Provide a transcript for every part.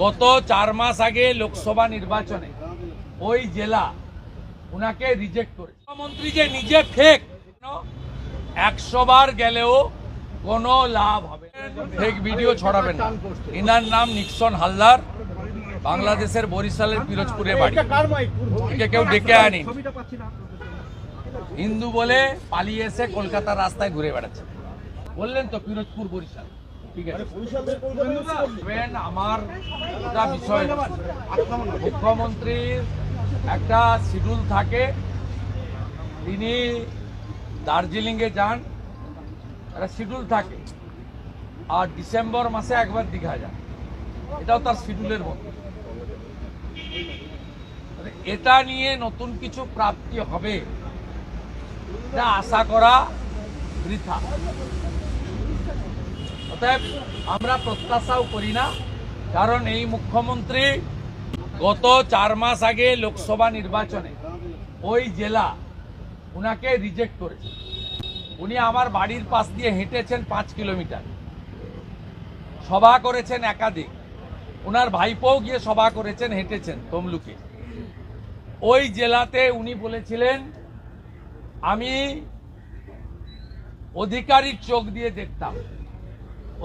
গত চার মাস আগে লোকসভা নির্বাচনে ওই জেলা উনাকে রিজেক্ট করে মুখ্যমন্ত্রী যে নিজে ফেক একশো বার গেলেও কোনো লাভ হবে ফেক ভিডিও ছড়াবেন না। ইনার নাম নিক্সন হালদার, বাংলাদেশের বরিশালের পিরোজপুরে বাড়ি। একে কেউ ডেকে আনি হিন্দু বলে পালিয়ে এসে কলকাতার রাস্তায় ঘুরে বেড়াচ্ছে। বললেন তো পিরোজপুর, বরিশাল। ঠিক আছে। দেখবেন, আমার একটা বিষয় মুখ্যমন্ত্রীর একটা শিডিউল থাকে তিনি দার্জিলিংয়ে যান একটা শিডিউল থাকে আর ডিসেম্বর মাসে একবার দীঘা যান। এটাও তার শিডিউলের মধ্যে। মানে এটা নিয়ে নতুন কিছু প্রাপ্তি হবে এটা আশা করা বৃথা। অতএব আমরা প্রত্যাশাও করি না, কারণ এই মুখ্যমন্ত্রী গত চার মাস আগে লোকসভা নির্বাচনে ওই জেলা উনাকে রিজেক্ট করেছে। উনি আমার বাড়ির পাশ দিয়ে হেঁটেছেন পাঁচ কিলোমিটার। সভা করেছেন একাধিক। ওনার ভাইপোও গিয়ে সভা করেছেন, হেঁটেছেন তমলুকে। ওই জেলাতে উনি বলেছিলেন, আমি অধিকারীর চোখ দিয়ে দেখতাম।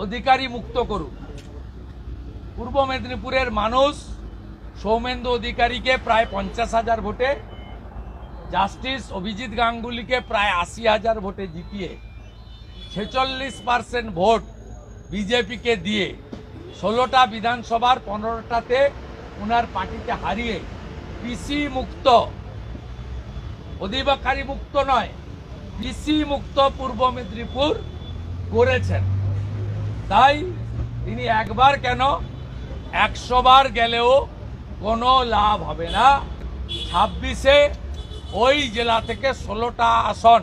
অধিকারী মুক্ত করুক। পূর্ব মেদিনীপুরের মানুষ সৌমেন্দু অধিকারীকে প্রায় পঞ্চাশ হাজার ভোটে, জাস্টিস অভিজিৎ গাঙ্গুলিকে প্রায় আশি হাজার ভোটে জিতিয়ে, ছেচল্লিশ পার্সেন্ট ভোট বিজেপিকে দিয়ে ষোলোটা বিধানসভার পনেরোটাতে ওনার পার্টিতে হারিয়ে কৃষি মুক্ত। অধিবাকারী মুক্ত নয় কৃষি মুক্ত পূর্ব মেদিনীপুর করেছেন। তাই তিনি একবার কেন একশো বার গেলেও কোনো লাভ হবে না। ছাব্বিশে ওই জেলা থেকে ষোলোটা আসন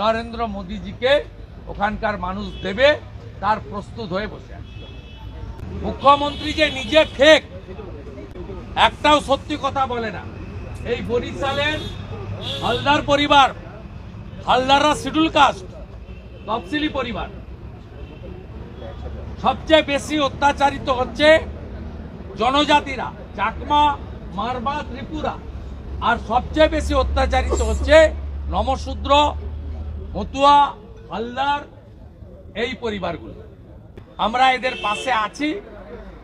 নরেন্দ্র মোদীজিকে ওখানকার মানুষ দেবে, তার প্রস্তুত হয়ে বসে আছে। মুখ্যমন্ত্রী যে নিজে ফেক, একটাও সত্যি কথা বলে না। এই বরিশালের হালদার পরিবার, হালদাররা শিডিউল কাস্ট তফসিলি পরিবার সবচেয়ে বেশি অত্যাচারিত হচ্ছে জনজাতিরা, চাকমা, মারবা, ত্রিপুরা। আর সবচেয়ে বেশি অত্যাচারিত হচ্ছে নমশূদ্র, মতুয়া, হালদার, এই পরিবারগুলো। আমরা এদের পাশে আছি।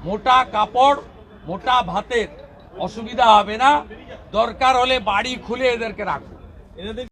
মোটা কাপড়, মোটা ভাতের অসুবিধা হবে না। দরকার হলে বাড়ি খুলে এদেরকে রাখব।